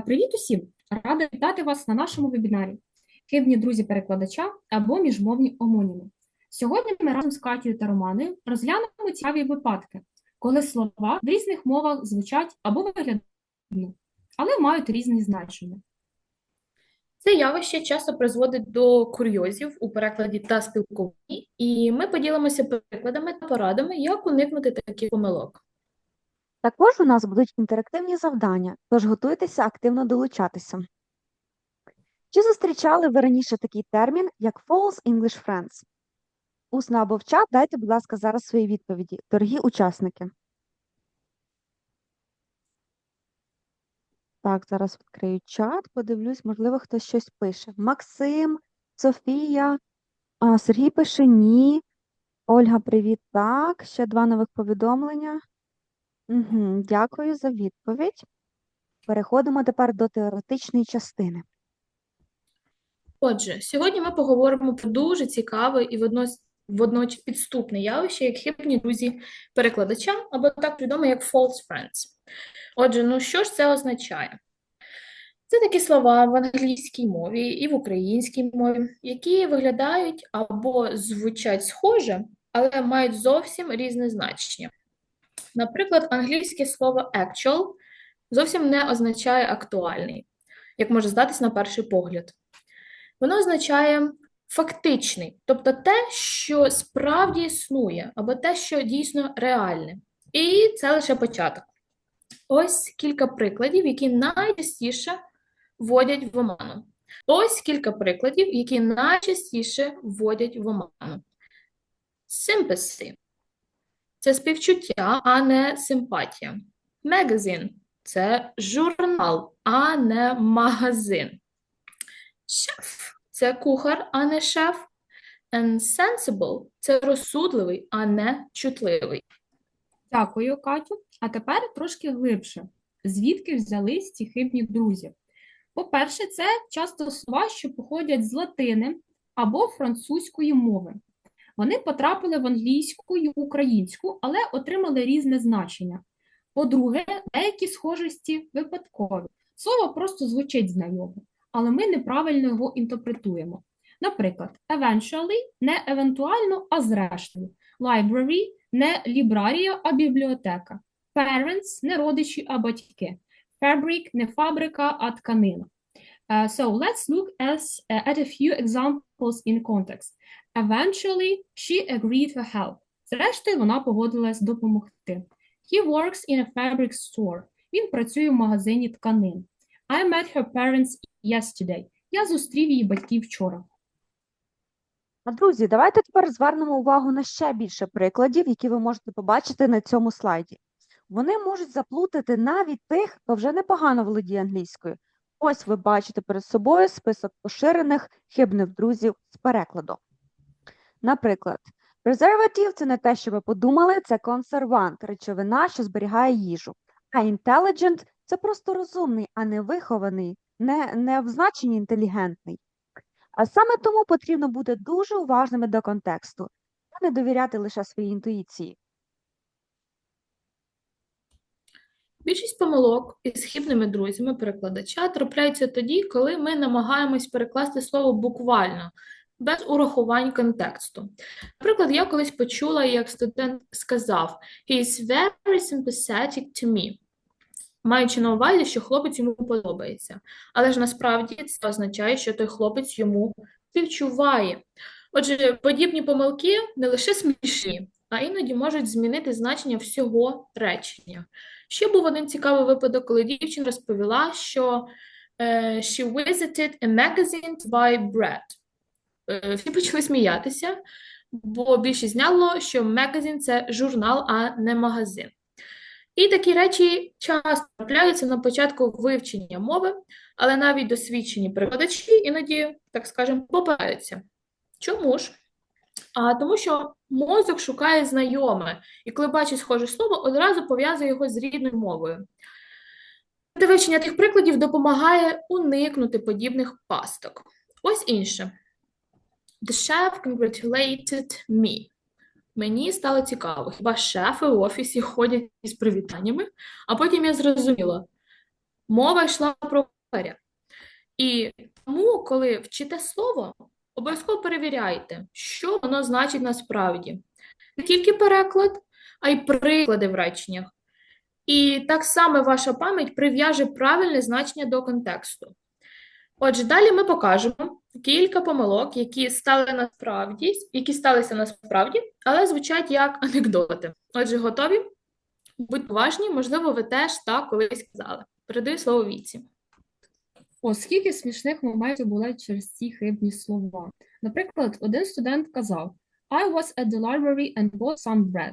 Привіт усім! Рада вітати вас на нашому вебінарі Хибні друзі перекладача або міжмовні омоніми. Сьогодні ми разом з Катією та Романою розглянемо цікаві випадки, коли слова в різних мовах звучать або виглядають, але мають різні значення. Це явище часто призводить до курйозів у перекладі та спілкуванні, і ми поділимося прикладами та порадами, як уникнути таких помилок. Також у нас будуть інтерактивні завдання, тож готуйтеся активно долучатися. Чи зустрічали ви раніше такий термін, як false English friends? Усно або в чат дайте, будь ласка, зараз свої відповіді, дорогі учасники. Так, зараз відкрию чат, подивлюсь, можливо, хтось щось пише. Максим, Софія, Сергій пише ні. Ольга, привіт. Так, ще два нових повідомлення. Дякую за відповідь. Переходимо тепер до теоретичної частини. Отже, сьогодні ми поговоримо про дуже цікаве і водночас водночас підступне явище, як хибні друзі перекладача, або так відомо як false friends. Отже, ну що ж це означає? Це такі слова в англійській мові і в українській мові, які виглядають або звучать схоже, але мають зовсім різне значення. Наприклад, англійське слово actual зовсім не означає актуальний, як може здатись на перший погляд. Воно означає фактичний, тобто те, що справді існує, або те, що дійсно реальне. І це лише початок. Ось кілька прикладів, які найчастіше вводять в оману. Ось кілька прикладів, які найчастіше вводять в оману. Sympathy – це співчуття, а не симпатія. Magazine – це журнал, а не магазин. Шеф – це кухар, а не шеф. And sensible – це розсудливий, а не чутливий. Дякую, Катю. А тепер трошки глибше. Звідки взялись ці хибні друзі? По-перше, це часто слова, що походять з латини або французької мови. Вони потрапили в англійську і українську, але отримали різне значення. По-друге, деякі схожості випадкові. Слово просто звучить знайомо, але ми неправильно його інтерпретуємо. Наприклад, eventually – не евентуально, а зрештою. Library – не лібрарія, а бібліотека. Parents – не родичі, а батьки. Fabric – не фабрика, а тканина. Uh, so let's look as, uh, at a few examples in context. Eventually, she agreed to help. Зрештою, вона погодилась допомогти. He works in a fabric store. Він працює в магазині тканин. I met her parents yesterday. Я зустрів її батьків вчора. А, друзі, давайте тепер звернемо увагу на ще більше прикладів, які ви можете побачити на цьому слайді. Вони можуть заплутати навіть тих, хто вже непогано володіє англійською. Ось ви бачите перед собою список поширених хибних друзів з перекладу. Наприклад, презерватив – це не те, що ви подумали, це консервант, речовина, що зберігає їжу. А intelligent – це просто розумний, а не вихований, не, не в значенні інтелігентний. А саме тому потрібно бути дуже уважними до контексту та не довіряти лише своїй інтуїції. Більшість помилок із хибними друзями перекладача трапляються тоді, коли ми намагаємось перекласти слово буквально, без урахувань контексту. Наприклад, я колись почула, як студент сказав «He is very sympathetic to me», маючи на увазі, що хлопець йому подобається. Але ж насправді це означає, що той хлопець йому співчуває. Отже, подібні помилки не лише смішні, а іноді можуть змінити значення всього речення. Ще був один цікавий випадок, коли дівчина розповіла, що е, she visited a magazine to buy bread. Е, Всі почали сміятися, бо більшість знало, що магазин – це журнал, а не магазин. І такі речі часто трапляються на початку вивчення мови, але навіть досвідчені перекладачі іноді, так скажемо, попадаються. Чому ж? А тому що мозок шукає знайоме, і коли бачить схоже слово, одразу пов'язує його з рідною мовою. Вивчення тих прикладів допомагає уникнути подібних пасток. Ось інше. The chef congratulated me. Мені стало цікаво, хіба шефи в офісі ходять із привітаннями, а потім я зрозуміла. Мова йшла про горя. І тому, коли вчите слово, обов'язково перевіряйте, що воно значить насправді. Не тільки переклад, а й приклади в реченнях. І так само ваша пам'ять прив'яже правильне значення до контексту. Отже, далі ми покажемо кілька помилок, які стали насправді, які сталися насправді, але звучать як анекдоти. Отже, готові? Будьте уважні, можливо, ви теж так колись казали. Передаю слово Віці. О, скільки смішних моментів було через ці хибні слова. Наприклад, один студент казав I was at the library and bought some bread.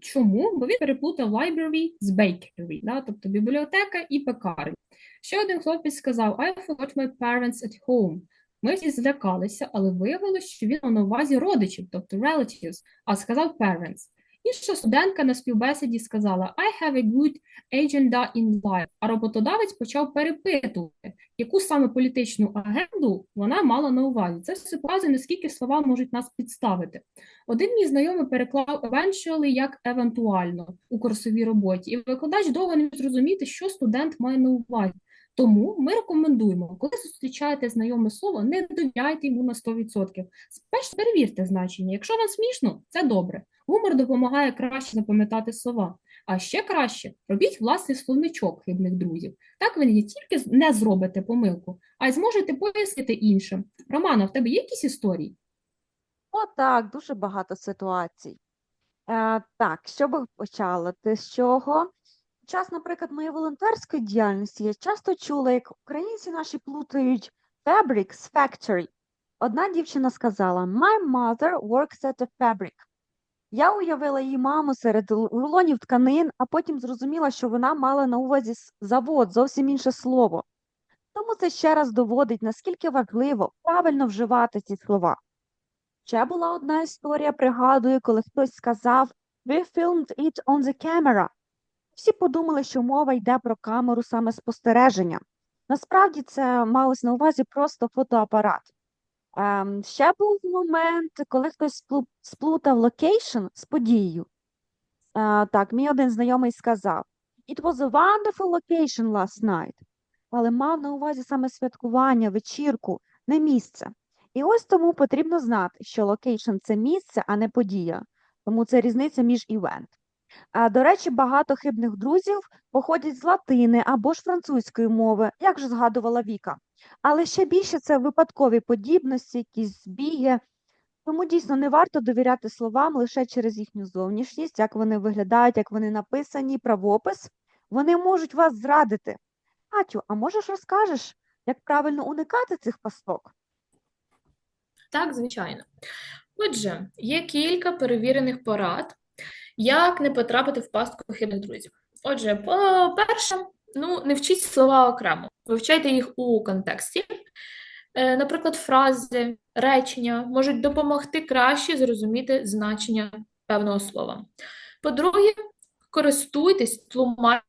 Чому? Бо він переплутав library з bakery, да? тобто бібліотека і пекарня. Ще один хлопець сказав I forgot my parents at home. Ми всі злякалися, але виявилося, що він мав на увазі родичів, тобто relatives, а сказав parents. Інша студентка на співбесіді сказала I have a good agenda in life, а роботодавець почав перепитувати, яку саме політичну агенду вона мала на увазі. Це все показує, наскільки слова можуть нас підставити. Один мій знайомий переклав eventually як евентуально у курсовій роботі, і викладач довго не зрозуміти, що студент має на увазі. Тому ми рекомендуємо, коли зустрічаєте знайоме слово, не довіряйте йому на 100%. Спершу перевірте значення. Якщо вам смішно, це добре. Гумор допомагає краще запам'ятати слова. А ще краще робіть власний словничок хибних друзів. Так ви не тільки не зробите помилку, а й зможете пояснити іншим. Романа, в тебе є якісь історії? О, так, дуже багато ситуацій. Е, так, що би почала? Ти з чого? Час, наприклад, моєї волонтерської діяльності я часто чула, як українці наші плутають fabric з factory. Одна дівчина сказала My mother works at a fabric. Я уявила її маму серед рулонів тканин, а потім зрозуміла, що вона мала на увазі завод, зовсім інше слово. Тому це ще раз доводить, наскільки важливо правильно вживати ці слова. Ще була одна історія, пригадую, коли хтось сказав We filmed it on the camera. Всі подумали, що мова йде про камеру саме спостереження. Насправді це малось на увазі просто фотоапарат. Ем, ще був момент, коли хтось сплутав локейшн з подією. Е, так, мій один знайомий сказав It was a wonderful location last night. Але мав на увазі саме святкування, вечірку, не місце. І ось тому потрібно знати, що локейшн це місце, а не подія. Тому це різниця між івент. До речі, багато хибних друзів походять з латини або ж французької мови, як вже згадувала Віка. Але ще більше це випадкові подібності, якісь збіги. Тому дійсно не варто довіряти словам лише через їхню зовнішність, як вони виглядають, як вони написані, правопис. Вони можуть вас зрадити. Катю, а можеш розкажеш, як правильно уникати цих пасток? Так, звичайно. Отже, є кілька перевірених порад, як не потрапити в пастку хибних друзів. Отже, по-перше, ну, не вчіть слова окремо, вивчайте їх у контексті. Е, Наприклад, фрази, речення можуть допомогти краще зрозуміти значення певного слова. По-друге, користуйтесь тлумаченням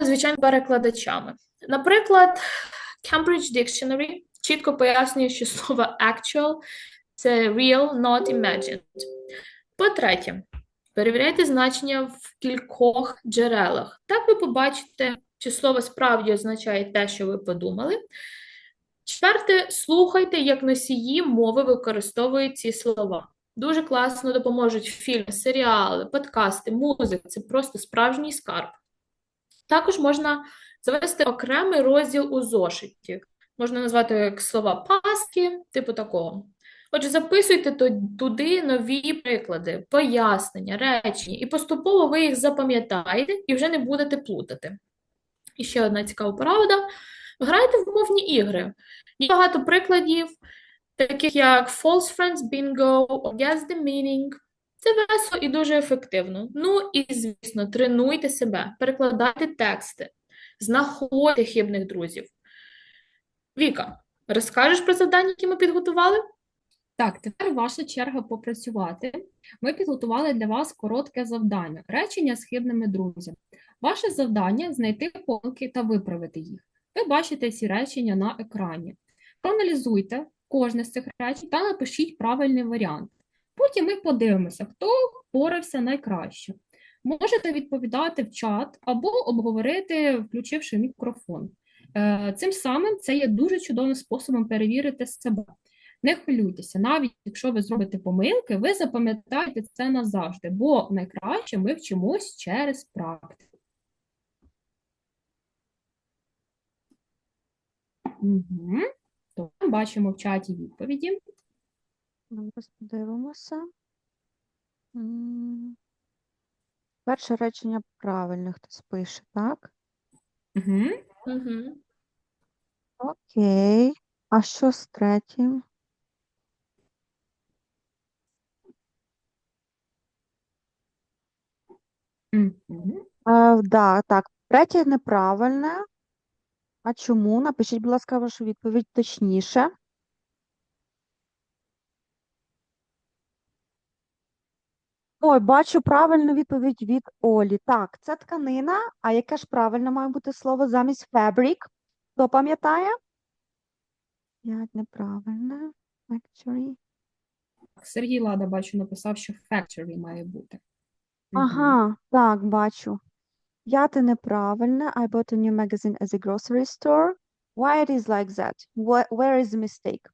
звичайно перекладачами. Наприклад, Cambridge Dictionary чітко пояснює, що слово actual це real, not imagined. По-третє, перевіряйте значення в кількох джерелах. Так ви побачите, чи слово справді означає те, що ви подумали. Четверте, слухайте, як носії мови використовують ці слова. Дуже класно допоможуть фільми, серіали, подкасти, музика. Це просто справжній скарб. Також можна завести окремий розділ у зошиті. Можна назвати як слова паски, типу такого. Отже, записуйте туди нові приклади, пояснення, речення, і поступово ви їх запам'ятаєте і вже не будете плутати. І ще одна цікава порада. Грайте в мовні ігри. Є багато прикладів, таких як False Friends Bingo, Guess the Meaning. Це весело і дуже ефективно. Ну і, звісно, тренуйте себе, перекладайте тексти, знаходьте хибних друзів. Віка, розкажеш про завдання, які ми підготували? Так, тепер ваша черга попрацювати. Ми підготували для вас коротке завдання речення з хибними друзями. Ваше завдання знайти помилки та виправити їх. Ви бачите ці речення на екрані. Проаналізуйте кожне з цих речень та напишіть правильний варіант. Потім ми подивимося, хто впорався найкраще. Можете відповідати в чат або обговорити, включивши мікрофон. Е, Цим самим це є дуже чудовим способом перевірити себе. Не хвилюйтеся, навіть якщо ви зробите помилки, ви запам'ятаєте це назавжди, бо найкраще ми вчимось через практику. Угу. То бачимо в чаті відповіді. Зараз подивимося. Перше речення правильне хтось пише, так? Угу. Угу. Окей. А що з третім? Е, да, так, третє неправильне. А чому? Напишіть, будь ласка, вашу відповідь точніше. Ой, бачу правильну відповідь від Олі. Так, це тканина, а яке ж правильно має бути слово замість fabric? Хто пам'ятає? П'ять неправильне. Factory. Сергій Лада, бачу, написав, що factory має бути. Мгм. Ага, так, бачу. П'яте неправильне. I bought a new magazine as a grocery store. Why it is like that? Where, where is the mistake?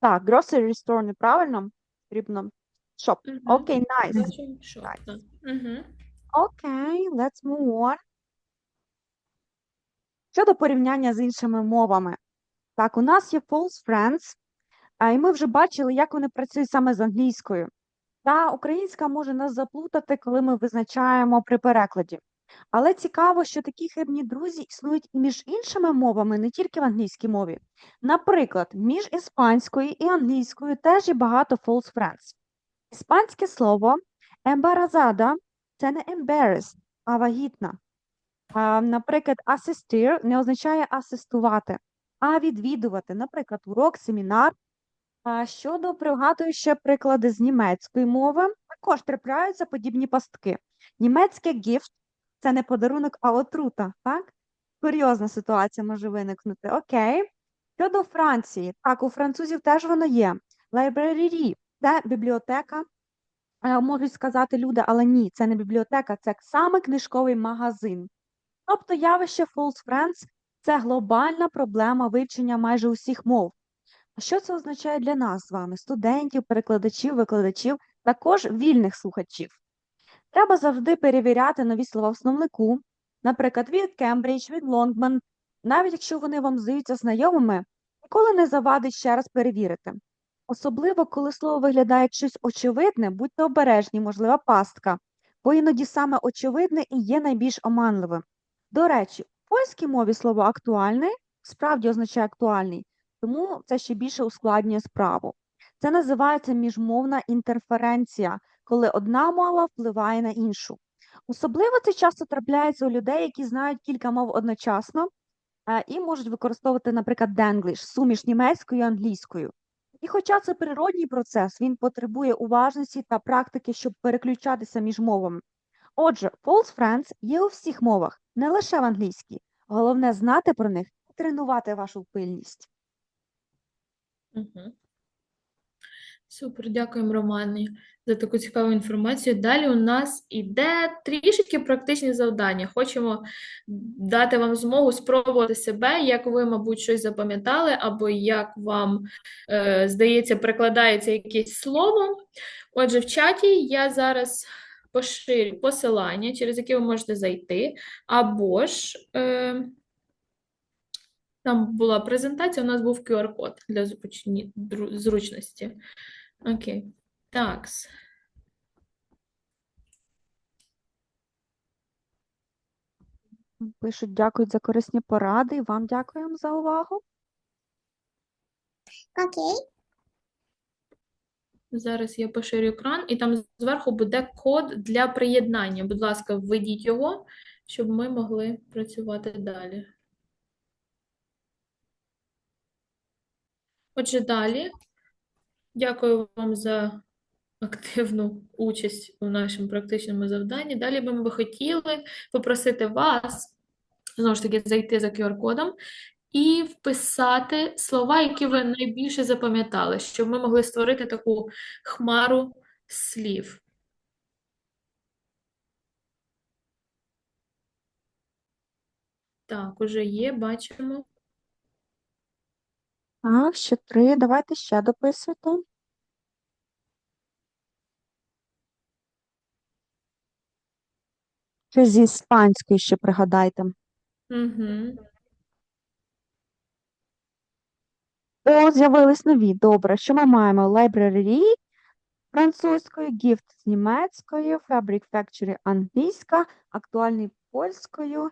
Так, grocery store неправильно. Потрібно shop. Окей, nice. Бачимо, що Так. так. Угу. Окей, let's move on. Щодо порівняння з іншими мовами. Так, у нас є false friends, а, і ми вже бачили, як вони працюють саме з англійською. Та українська може нас заплутати, коли ми визначаємо при перекладі. Але цікаво, що такі хибні друзі існують і між іншими мовами, не тільки в англійській мові. Наприклад, між іспанською і англійською теж є багато false friends. Іспанське слово embarazada – це не embarrassed, а вагітна. Наприклад, assistir не означає асистувати, а відвідувати, наприклад, урок, семінар. Щодо пригадую ще приклади з німецької мови, також трапляються подібні пастки. Німецьке gift – це не подарунок, а отрута, так? Курйозна ситуація може виникнути. Окей. Щодо Франції, так, у французів теж воно є. Library – це бібліотека, е, можуть сказати люди, але ні, це не бібліотека, це саме книжковий магазин. Тобто явище false friends – це глобальна проблема вивчення майже усіх мов. Що це означає для нас з вами, студентів, перекладачів, викладачів, також вільних слухачів? Треба завжди перевіряти нові слова в словнику, наприклад, від Кембридж, від Лонгман, навіть якщо вони вам здаються знайомими, ніколи не завадить ще раз перевірити. Особливо, коли слово виглядає щось очевидне, будьте обережні, можлива пастка, бо іноді саме очевидне і є найбільш оманливим. До речі, у польській мові слово актуальний справді означає актуальний, тому це ще більше ускладнює справу. Це називається міжмовна інтерференція, коли одна мова впливає на іншу. Особливо це часто трапляється у людей, які знають кілька мов одночасно е, і можуть використовувати, наприклад, Denglish, суміш німецькою і англійською. І хоча це природній процес, він потребує уважності та практики, щоб переключатися між мовами. Отже, false friends є у всіх мовах, не лише в англійській. Головне знати про них і тренувати вашу пильність. Супер, дякуємо, Романі, за таку цікаву інформацію. Далі у нас іде трішки практичні завдання. Хочемо дати вам змогу спробувати себе, як ви, мабуть, щось запам'ятали, або як вам, е, здається, перекладається якесь слово. Отже, в чаті я зараз поширю посилання, через яке ви можете зайти, або ж. Е, там була презентація, у нас був QR-код для зручності. Окей. Так. Пишуть, дякують за корисні поради, і вам дякуємо за увагу. Окей. Зараз я поширю екран, і там зверху буде код для приєднання. Будь ласка, введіть його, щоб ми могли працювати далі. Отже, далі. Дякую вам за активну участь у нашому практичному завданні. Далі би ми хотіли попросити вас, знову ж таки, зайти за QR-кодом і вписати слова, які ви найбільше запам'ятали, щоб ми могли створити таку хмару слів. Так, уже є, бачимо. Так, ще три. Давайте ще дописуйте. Чи з іспанської ще пригадайте. Угу. О, з'явились нові. Добре. Що ми маємо? Library французькою, gift з німецькою, fabric factory англійська, актуальний польською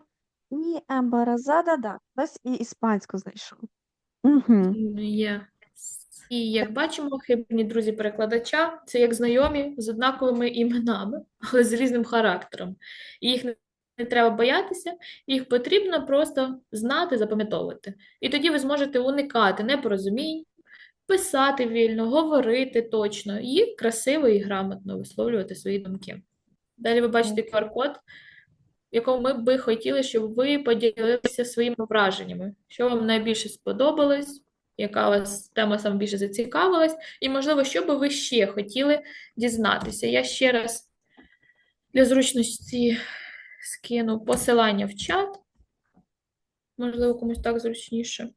і ембаразада, да, хтось і іспанську знайшов. Угу. Є. І як бачимо, хибні друзі перекладача це як знайомі з однаковими іменами, але з різним характером. І їх не, треба боятися, їх потрібно просто знати, запам'ятовувати. І тоді ви зможете уникати непорозумінь, писати вільно, говорити точно і красиво і грамотно висловлювати свої думки. Далі ви бачите QR-код, якому ми би хотіли, щоб ви поділилися своїми враженнями, що вам найбільше сподобалось, яка вас тема саме більше зацікавилась, і, можливо, що би ви ще хотіли дізнатися. Я ще раз для зручності скину посилання в чат. Можливо, комусь так зручніше.